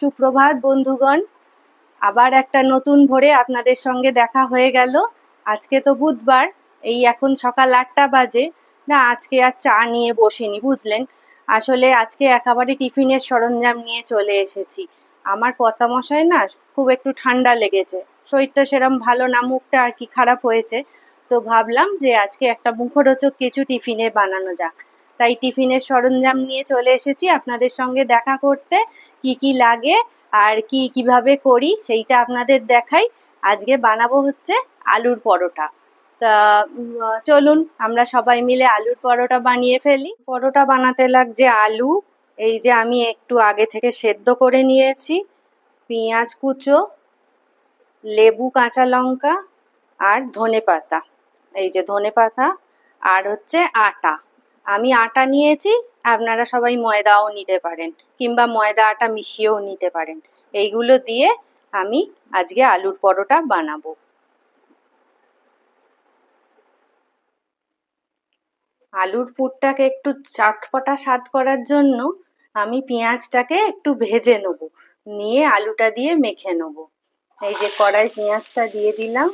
সুপ্রভাত, বন্ধুগণ। আবার একটা নতুন ভোরে আপনাদের সঙ্গে দেখা হয়ে গেল। আজকে তো বুধবার, এই এখন সকাল আটটা বাজে। না, আজকে আর চা নিয়ে বসিনি, বুঝলেন? আসলে আজকে একেবারে টিফিনের সরঞ্জাম নিয়ে চলে এসেছি। আমার কর্তামশাই না, খুব একটু ঠান্ডা লেগেছে। শরীরটা সেরম ভালো না, মুখটা আর কি খারাপ হয়েছে। তো ভাবলাম যে আজকে একটা মুখরোচক কিছু টিফিনে বানানো যাক। তাই টিফিনের সরঞ্জাম নিয়ে চলে এসেছি আপনাদের সঙ্গে দেখা করতে, কি কি লাগে আর কি কীভাবে করি সেইটা আপনাদের দেখাই। আজকে বানাবো হচ্ছে আলুর পরোটা। তা চলুন আমরা সবাই মিলে আলুর পরোটা বানিয়ে ফেলি। পরোটা বানাতে লাগছে আলু, এই যে আমি একটু আগে থেকে সেদ্ধ করে নিয়েছি। পেঁয়াজ কুচো, লেবু, কাঁচা লঙ্কা আর ধনে পাতা। এই যে ধনে পাতা আর হচ্ছে আটা। আমি আটা নিয়েছি, আপনারা সবাই ময়দাও নিতে পারেন কিংবা ময়দা আটা মিশিয়েও নিতে পারেন। এইগুলো দিয়ে আমি আজকে আলুর পরোটা বানাবো। আলুর পুরটাকে একটু চটপটা স্বাদ করার জন্য আমি পেঁয়াজটাকে একটু ভেজে নেব, নিয়ে আলুটা দিয়ে মেখে নেব। এই যে কড়াই পেঁয়াজটা দিয়ে দিলাম,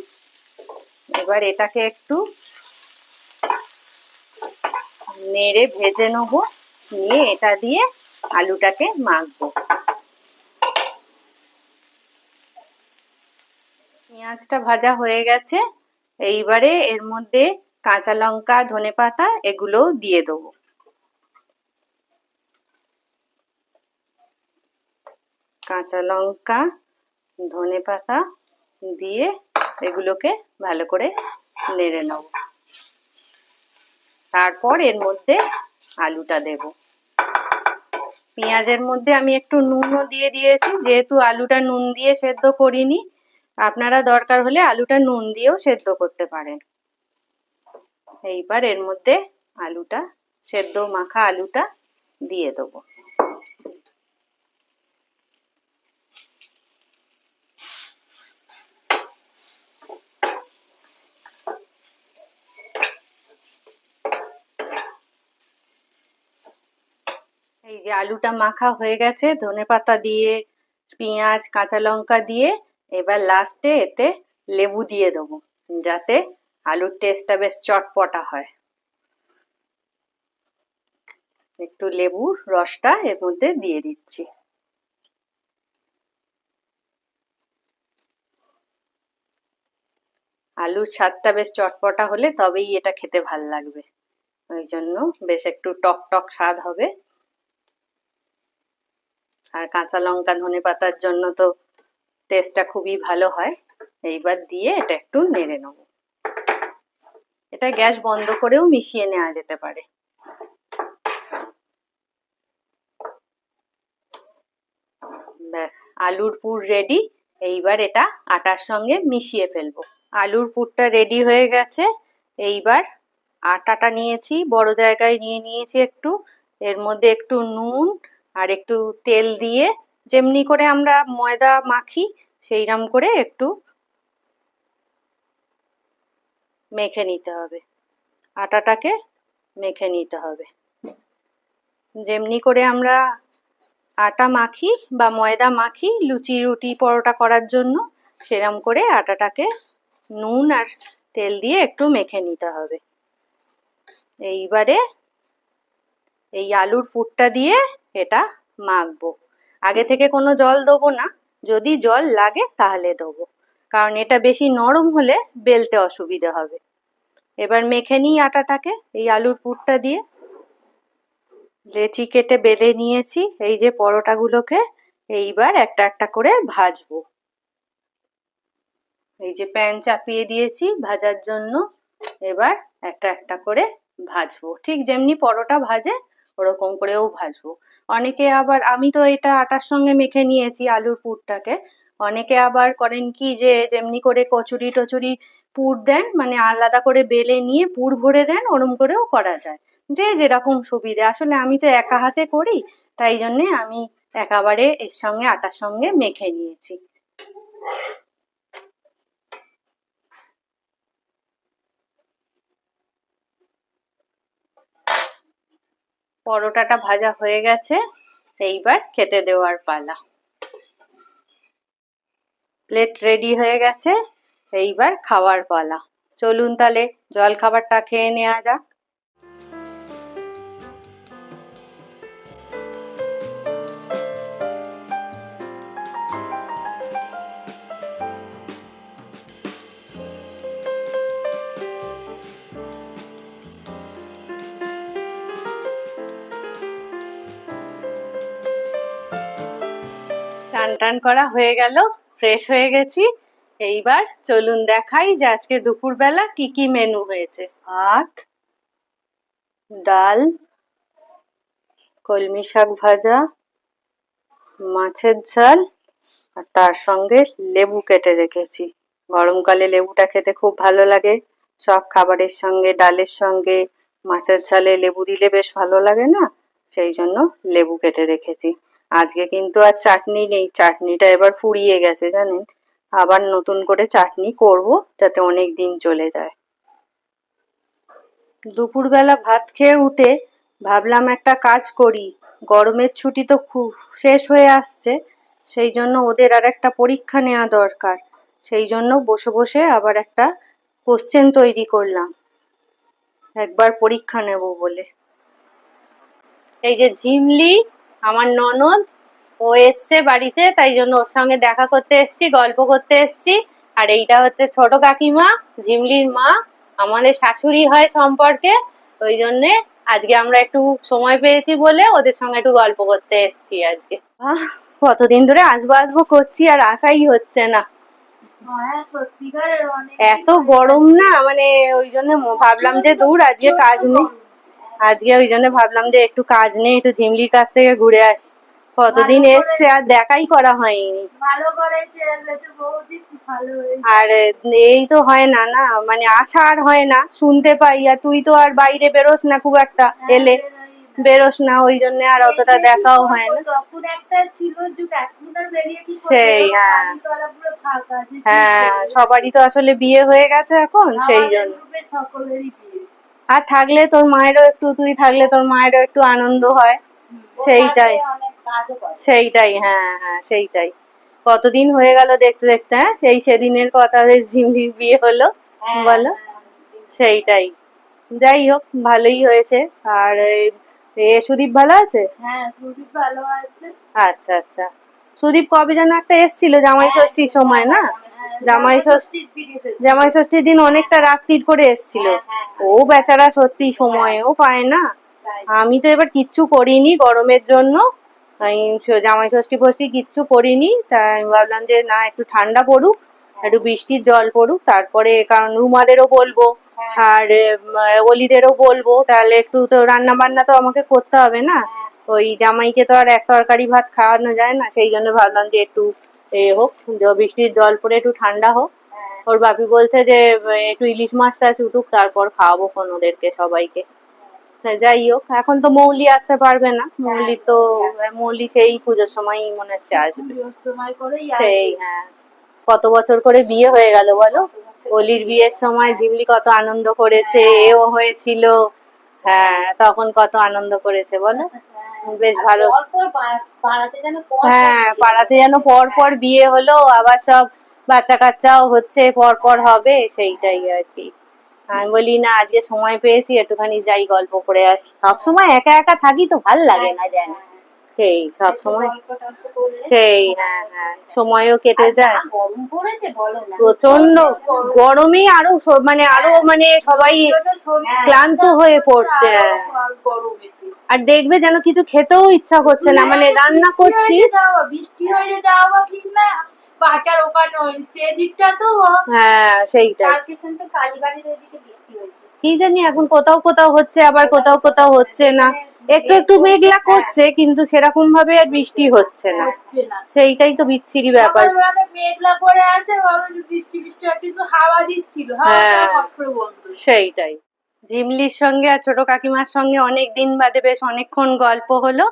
এবার এটাকে একটু নেড়ে ভেজে নেব। নিয়ে এটা দিয়ে আলুটাকে মাখবো। পেঁয়াজটা ভাজা হয়ে গেছে। এইবারে এর মধ্যে কাঁচা লঙ্কা, ধনে পাতা এগুলোও দিয়ে দেবো। কাঁচা লঙ্কা, ধনে পাতা দিয়ে এগুলোকে ভালো করে নেড়ে নেব। তারপর এর মধ্যে আলুটা দেব। পেঁয়াজের মধ্যে আমি একটু নুনও দিয়ে দিয়েছি, যেহেতু আলুটা নুন দিয়ে সেদ্ধ করিনি, আপনারা দরকার হলে আলুটা নুন দিয়েও সেদ্ধ করতে পারেন। এইবার এর মধ্যে আলুটা, সেদ্ধ মাখা আলুটা দিয়ে দেবো এই যে আলুটা মাখা হয়ে গেছে, ধনেপাতা দিয়ে, পেঁয়াজ, কাঁচা লঙ্কা দিয়ে, এবার লাস্টে এতে লেবু দিয়ে দেবো, যাতে আলুর টেস্টটা বেশ চটপটা হয়। একটু লেবুর রসটা এর মধ্যে দিয়ে দিচ্ছি। আলুর স্বাদটা বেশ চটপটা হলে তবেই এটা খেতে ভালো লাগবে। ওই জন্য বেশ একটু টক টক স্বাদ হবে। আর কাঁচা লঙ্কা, ধনে পাতার জন্য তো টেস্টটা খুবই ভালো হয়। এইবার দিয়ে এটা একটু নেড়ে নেব। এটা গ্যাস বন্ধ করেও মিশিয়ে নেওয়া যেতে পারে। ব্যাস, আলুর পুর রেডি এইবার এটা আটার সঙ্গে মিশিয়ে ফেলব। আলুর পুরটা রেডি হয়ে গেছে। এইবার আটাটা নিয়েছি, বড় জায়গায় নিয়ে নিয়েছি একটু। এর মধ্যে একটু নুন আর একটু তেল দিয়ে যেমনি করে আমরা ময়দা মাখি সেইরকম করে একটু মেখে নিতে হবে। আটাটাকে মেখে নিতে হবে। যেমনি করে আমরা আটা মাখি বা ময়দা মাখি, লুচি, রুটি, পরোটা করার জন্য সেরম করে আটাটাকে নুন আর তেল দিয়ে একটু মেখে নিতে হবে। এইবারে এই আলুর পুরটা দিয়ে এটা মাখবো। আগে থেকে কোনো জল দেবো না। যদি জল লাগে তাহলে দেবো। কারণ এটা বেশি নরম হলে বেলতে অসুবিধা হবে। এবার মেখে নিই আটাটাকে। এই আলুর পুরটা দিয়ে লেচি কেটে বেলে নিয়েছি। এই যে পরোটাগুলোকে এইবার একটা একটা করে ভাজবো। এই যে প্যান চাপিয়ে দিয়েছি ভাজার জন্য। এবার একটা একটা করে ভাজবো। ঠিক যেমনি পরোটা ভাজে ওরকম করেও ভাজবো। অনেকে আবার, আমি তো এটা আটার সঙ্গে মেখে নিয়েছি আলুর পুরটাকে। অনেকে আবার করেন কি যে, যেমনি করে কচুরি টচুরি পুর দেন মানে আলাদা করে বেলে নিয়ে পুর ভরে দেন, ওরম করেও করা যায়। যে যেরকম সুবিধে। আসলে আমি তো একা হাতে করি, তাই জন্যে আমি একেবারে এর সঙ্গে, আটার সঙ্গে মেখে নিয়েছি। পরোটাটা ভাজা হয়ে গেছে, এইবার খেতে দেওয়ার পালা। প্লেট রেডি হয়ে গেছে, এইবার খাওয়ার পালা। চলুন তাহলে জল খাবারটা খেয়ে নেওয়া যাক। চান টান করা হয়ে গেল ফ্রেশ হয়ে গেছি। এইবার চলুন দেখাই যে আজকে দুপুরবেলা কি কি মেনু হয়েছে। ভাত, ডাল, কলমি শাক ভাজা, মাছের ঝাল, আর তার সঙ্গে লেবু কেটে রেখেছি। গরমকালে লেবুটা খেতে খুব ভালো লাগে। সব খাবারের সঙ্গে, ডালের সঙ্গে, মাছের ঝালে লেবু দিলে বেশ ভালো লাগে না? সেই জন্য লেবু কেটে রেখেছি। আজকে কিন্তু আর চাটনি নেই। চাটনিটা এবার ফুরিয়ে গেছে জানেন। আবার নতুন করে চাটনি করব যাতে অনেক দিন চলে যায়। দুপুরবেলা ভাত খেয়ে উঠে ভাবলাম একটা কাজ করি। গরমের ছুটি তো খুব শেষ হয়ে আসছে, সেই জন্য ওদের আর একটা পরীক্ষা নেওয়া দরকার। সেই জন্য বসে বসে আবার একটা কোশ্চেন তৈরি করলাম। একবার পরীক্ষা নেব বলে। এই যে ঝিমলি আমার ননদ ও এসছে বাড়িতে তাই জন্য ওর সঙ্গে দেখা করতে এসছি গল্প করতে এসছি। আর এইটা হচ্ছে ছোট কাকিমা ঝিমলির মা আমাদের শাশুড়ি হয় সম্পর্কে। ওই জন্যে আজকে আমরা একটু সময় পেয়েছি বলে ওদের সঙ্গে একটু গল্প করতে এসছি আজকে। আহ, কতদিন ধরে আসব আসব করছি আর আসাই হচ্ছে না। হ্যাঁ এত গরম না মানে ওই জন্য ভাবলাম যে দূর আজকে কাজ নেই। আজকে ওই জন্য ভাবলাম যে একটু কাজ নেই একটু ঝিমলির কাছ থেকে ঘুরে আসি। কতদিন এসছে আর দেখাই করা হয়নি। আর এই তো হয় না না মানে আসা আর হয় না শুনতে পাই আর তুই তো আর বাইরে বেরোস না খুব একটা এলে। বেরোস না ওই জন্য আর অতটা দেখাও হয় না? সেই, হ্যাঁ। হ্যাঁ সবারই তো আসলে বিয়ে হয়ে গেছে এখন সেই জন্য। সকলেরই আর থাকলে তোর মায়েরও একটু তুই থাকলে তোর মায়েরও একটু আনন্দ হয়। সেইটাই। সেইটাই হ্যাঁ হ্যাঁ সেইটাই। কতদিন হয়ে গেল দেখতে দেখতে হ্যাঁ? সেই সেদিনের কথা ঝিমঝিম বিয়ে হলো হ্যাঁ, বলো? সেইটাই। যাই হোক ভালোই হয়েছে। আর এ- সুদীপ ভালো আছে? হ্যাঁ সুদীপ ভালো আছে। আচ্ছা আচ্ছা। সুদীপ কবে যেন একটা এসছিল জামাই ষষ্ঠীর সময় না? হ্যাঁ, জামাই ষষ্ঠী ষষ্ঠীর দিন এসেছে। জামাই ষষ্ঠীর দিন অনেকটা রাত্রির করে এসছিল। হ্যাঁ, হ্যাঁ, ও বেচারা সত্যি সময়ও পায় না। আমি তো এবার কিচ্ছু করিনি গরমের জন্য। জামাই ষষ্ঠী ফষ্ঠী কিচ্ছু করিনি। তাই আমি ভাবলাম যে না একটু ঠান্ডা পড়ুক একটু বৃষ্টির জল পড়ুক তারপরে কারণ রুমাদেরও বলব আর অলিদেরও বলব তাহলে একটু তো রান্না বান্না তো আমাকে করতে হবে না। ওই জামাইকে তো আর এক তরকারি ভাত খাওয়ানো যায় না সেই জন্য ভাবলাম যে একটু এ হোক বৃষ্টির জল পড়ে একটু ঠান্ডা হোক। হ্যাঁ, ওর বাপি বলছে যে একটু ইলিশ মাছটা চুটুক তারপর খাওয়াবো কোন ওদেরকে সবাইকে। যাই হোক এখন তো মৌলি আসতে পারবে না। মৌলি তো মৌলি সেই পুজোর সময়ই মনে হচ্ছে আসবে। সময় সেই হ্যাঁ। কত বছর করে বিয়ে হয়ে গেল বলো? অলির বিয়ের সময় জিমলি কত আনন্দ করেছে এও হয়েছিল। হ্যাঁ তখন কত আনন্দ করেছে বলো? বেশ ভালো। পরপর পাড়াতে যেন পরপর হ্যাঁ পাড়াতে যেন পর পর বিয়ে হলো আবার সব বাচ্চা কাচ্চাও হচ্ছে পর পর হবে সেইটাই আর কি। আমি বলি না আজকে সময় পেয়েছি একটুখানি যাই গল্প করে আসি। সব সময় একা একা থাকি তো ভালো লাগে না যেন সেই সব সময়। সেই হ্যাঁ হ্যাঁ সময়ও কেটে যায়। প্রচণ্ড গরমে আরও মানে আরও মানে সবাই ক্লান্ত হয়ে পড়ছে। আর দেখবে যেন কিছু খেতেও ইচ্ছা করছে না। মানে রান্না করছি। বৃষ্টি হয়ে যাওয়া ঠিক না বাটার ওখানে হয়েছে এদিকটা তো হ্যাঁ কালীবাড়ির ওইদিকে বৃষ্টি হয়েছে কি জানি এখন কোথাও কোথাও হচ্ছে আবার কোথাও কোথাও হচ্ছে না। একটু একটু মেঘলা করছে কিন্তু সেরকম ভাবে আর বৃষ্টি হচ্ছে না। সেইটাই তো বিচ্ছিরি ব্যাপার। মেঘলা করে আছে বৃষ্টি বৃষ্টি কিন্তু হাওয়া দিচ্ছিল। হ্যাঁ। সেইটাই। ঝিমলির সঙ্গে আর ছোট কাকিমার সঙ্গে অনেক দিন বাদে বেশ অনেকক্ষণ গল্প হলো।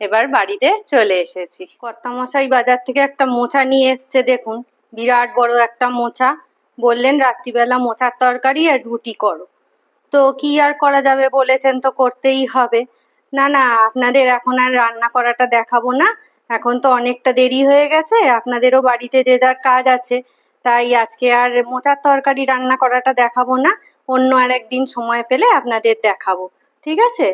এবার বাড়িতে চলে এসেছি। কর্তামশাই বাজার থেকে একটা মোচা নিয়ে এসছে, দেখুন। বিরাট বড় একটা মোচা। বললেন, রাত্রিবেলা মোচার তরকারি আর রুটি করো। তো কি আর করা যাবে? বলেছেন, তো করতেই হবে। না না, আপনাদের এখন আর রান্না করাটা দেখাবো না। এখন তো অনেকটা দেরি হয়ে গেছে, আপনাদেরও বাড়িতে যে যার কাজ আছে, তাই আজকে আর মোচার তরকারি রান্না করাটা দেখাবো না। অন্য আর একদিন সময় পেলে আপনাদের দেখাবো, ঠিক আছে?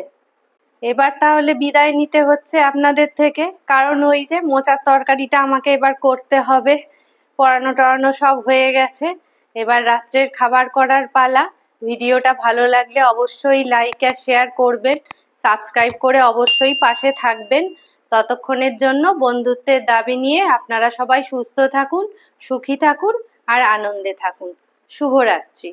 এবার তাহলে বিদায় নিতে হচ্ছে আপনাদের থেকে, কারণ ওই যে মোচার তরকারিটা আমাকে এবার করতে হবে, পড়ানো টড়ানো সব হয়ে গেছে। এবার রাত্রের খাবার করার পালা, ভিডিওটা ভালো লাগলে অবশ্যই লাইক আর শেয়ার করবেন সাবস্ক্রাইব করে অবশ্যই পাশে থাকবেন। ততক্ষণের জন্য বন্ধুত্বের দাবি নিয়ে আপনারা সবাই সুস্থ থাকুন, সুখী থাকুন আর আনন্দে থাকুন। শুভরাত্রি।